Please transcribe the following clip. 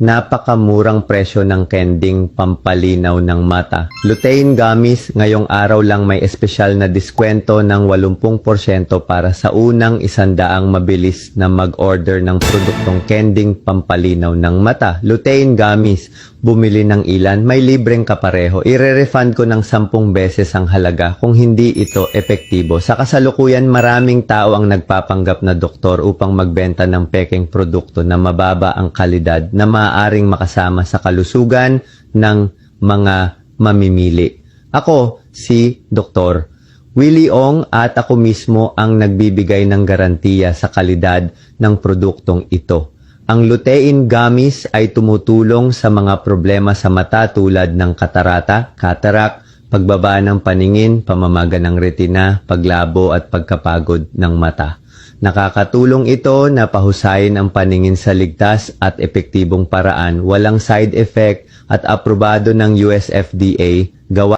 napakamurang presyo ng kending pampalinaw ng mata. Lutein Gummies ngayong araw lang may espesyal na diskwento ng 80% para sa unang isandaang mabilis na mag-order ng produktong kending pampalinaw ng mata. Lutein Gummies, bumili ng ilan, may libreng kapareho. Ire-refund ko ng 10 beses ang halaga kung hindi ito epektibo. Sa kasalukuyan, maraming tao ang nagpapanggap na doktor upang magbenta ng peking produkto na mababa ang kalidad na maaaring makasama sa kalusugan ng mga mamimili. Ako, si Dr. Willie Ong at ako mismo ang nagbibigay ng garantiya sa kalidad ng produktong ito. Ang lutein gummies ay tumutulong sa mga problema sa mata tulad ng katarata, cataract, pagbaba ng paningin, pamamaga ng retina, paglabo at pagkapagod ng mata. Nakakatulong ito na pahusayin ang paningin sa ligtas at epektibong paraan, walang side effect at aprobado ng US FDA, gawa